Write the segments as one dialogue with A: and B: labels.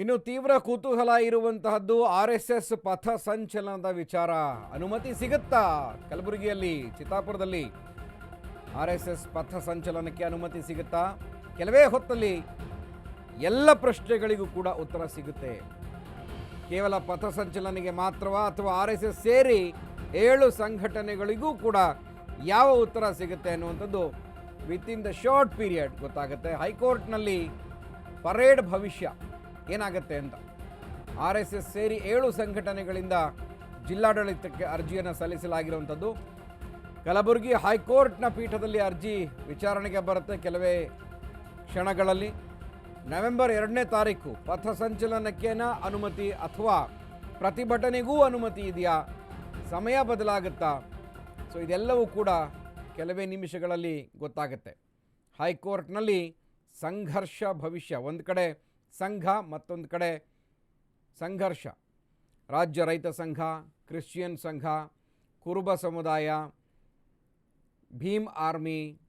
A: ಇನ್ನು ತೀವ್ರ ಕುತೂಹಲ ಇರುವಂತಹದ್ದು ಆರ್ ಎಸ್ ಎಸ್ ಪಥ ಸಂಚಲನದ ವಿಚಾರ. ಅನುಮತಿ ಸಿಗುತ್ತಾ? ಕಲಬುರಗಿಯಲ್ಲಿ, ಚಿತ್ತಾಪುರದಲ್ಲಿ ಆರ್ ಎಸ್ ಎಸ್ ಪಥ ಸಂಚಲನಕ್ಕೆ ಅನುಮತಿ ಸಿಗುತ್ತಾ? ಕೆಲವೇ ಹೊತ್ತಲ್ಲಿ ಎಲ್ಲ ಪ್ರಶ್ನೆಗಳಿಗೂ ಕೂಡ ಉತ್ತರ ಸಿಗುತ್ತೆ. ಕೇವಲ ಪಥ ಸಂಚಲನೆಗೆ ಮಾತ್ರವಾ ಅಥವಾ ಆರ್ ಎಸ್ ಎಸ್ ಸೇರಿ ಏಳು ಸಂಘಟನೆಗಳಿಗೂ ಕೂಡ ಯಾವ ಉತ್ತರ ಸಿಗುತ್ತೆ ಅನ್ನುವಂಥದ್ದು with in the short period ಗೊತ್ತಾಗುತ್ತೆ. ಹೈಕೋರ್ಟ್ನಲ್ಲಿ ಪರೇಡ್ ಭವಿಷ್ಯ. ಏನಾಗುತ್ತೆ ಅಂತ. ಆರ್ ಎಸ್ ಎಸ್ ಸೇರಿ ಏಳು ಸಂಘಟನೆಗಳಿಂದ ಜಿಲ್ಲಾಡಳಿತಕ್ಕೆ ಅರ್ಜಿಯನ್ನು ಸಲ್ಲಿಸಲಾಗಿರುವಂಥದ್ದು. ಕಲಬುರಗಿ ಹೈಕೋರ್ಟ್ನ ಪೀಠದಲ್ಲಿ ಅರ್ಜಿ ವಿಚಾರಣೆಗೆ ಬರುತ್ತೆ ಕೆಲವೇ ಕ್ಷಣಗಳಲ್ಲಿ. ನವೆಂಬರ್ ಎರಡನೇ ತಾರೀಕು ಪಥಸಂಚಲನಕ್ಕೇನ ಅನುಮತಿ ಅಥವಾ ಪ್ರತಿಭಟನೆಗೂ ಅನುಮತಿ ಇದೆಯಾ? ಸಮಯ ಬದಲಾಗುತ್ತಾ? ಸೊ, ಇದೆಲ್ಲವೂ ಕೂಡ ಕೆಲವೇ ನಿಮಿಷಗಳಲ್ಲಿ ಗೊತ್ತಾಗುತ್ತೆ. ಹೈಕೋರ್ಟ್ನಲ್ಲಿ ಸಂಘರ್ಷ ಭವಿಷ್ಯ. ಒಂದು ಕಡೆ ಸಂಘ, ಮತ್ತೊಂದು ಕಡೆ ಸಂಘರ್ಷ. ರಾಜ್ಯ ರೈತ ಸಂಘ, ಕ್ರಿಶ್ಚಿಯನ್ ಸಂಘ, ಕುರುಬ ಸಮುದಾಯ, ಭೀಮ್ ಆರ್ಮಿ,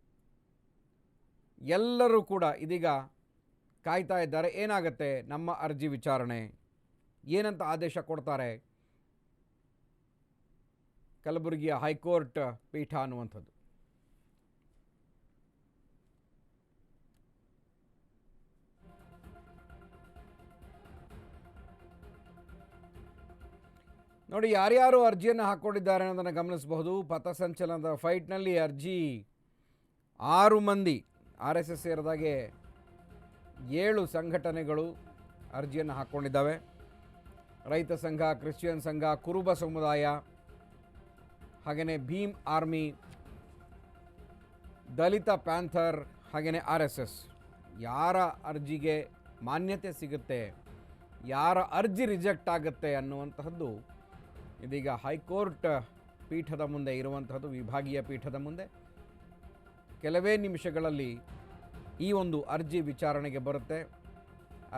A: ಎಲ್ಲರೂ ಕೂಡ ಇದೀಗ ಕಾಯ್ತಾ ಇದ್ದಾರೆ. ಏನಾಗುತ್ತೆ? ನಮ್ಮ ಅರ್ಜಿ ವಿಚಾರಣೆ. ಏನಂತ ಆದೇಶ ಕೊಡ್ತಾರೆ? ಕಲಬುರಗಿಯ ಹೈಕೋರ್ಟ್ ಪೀಠ ಅನ್ನುವಂಥದ್ದು. ನೋಡಿ, ಯಾರ್ಯಾರು ಅರ್ಜಿಯನ್ನು ಹಾಕ್ಕೊಂಡಿದ್ದಾರೆ ಅನ್ನೋದನ್ನು ಗಮನಿಸಬಹುದು. ಪಥಸಂಚಲನದ ಫೈಟ್ನಲ್ಲಿ ಅರ್ಜಿ ಆರು ಮಂದಿ, ಆರ್ ಎಸ್ ಎಸ್ ಸೇರಿದಾಗೆ ಏಳು ಸಂಘಟನೆಗಳು ಅರ್ಜಿಯನ್ನು ಹಾಕ್ಕೊಂಡಿದ್ದಾವೆ. ರೈತ ಸಂಘ, ಕ್ರಿಶ್ಚಿಯನ್ ಸಂಘ, ಕುರುಬ ಸಮುದಾಯ ಹಾಗೆಯೇ ಭೀಮ್ ಆರ್ಮಿ, ದಲಿತ ಪ್ಯಾಂಥರ್ ಹಾಗೆಯೇ ಆರ್ ಎಸ್ ಎಸ್. ಯಾರ ಅರ್ಜಿಗೆ ಮಾನ್ಯತೆ ಸಿಗುತ್ತೆ, ಯಾರ ಅರ್ಜಿ ರಿಜೆಕ್ಟ್ ಆಗುತ್ತೆ ಅನ್ನುವಂತಹದ್ದು ಇದೀಗ ಹೈಕೋರ್ಟ್ ಪೀಠದ ಮುಂದೆ ಇರುವಂತಹದ್ದು, ವಿಭಾಗೀಯ ಪೀಠದ ಮುಂದೆ. ಕೆಲವೇ ನಿಮಿಷಗಳಲ್ಲಿ ಈ ಒಂದು ಅರ್ಜಿ ವಿಚಾರಣೆಗೆ ಬರುತ್ತೆ.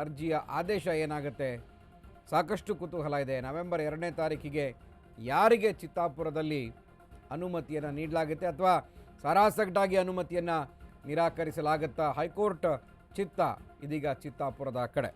A: ಅರ್ಜಿಯ ಆದೇಶ ಏನಾಗುತ್ತೆ? ಸಾಕಷ್ಟು ಕುತೂಹಲ ಇದೆ. ನವೆಂಬರ್ ಎರಡನೇ ತಾರೀಕಿಗೆ ಯಾರಿಗೆ ಚಿತ್ತಾಪುರದಲ್ಲಿ ಅನುಮತಿಯನ್ನು ನೀಡಲಾಗುತ್ತೆ ಅಥವಾ ಸರಾಸಗಟಾಗಿ ಅನುಮತಿಯನ್ನು ನಿರಾಕರಿಸಲಾಗುತ್ತಾ? ಹೈಕೋರ್ಟ್ ಚಿತ್ತ ಇದೀಗ ಚಿತ್ತಾಪುರದ ಕಡೆ.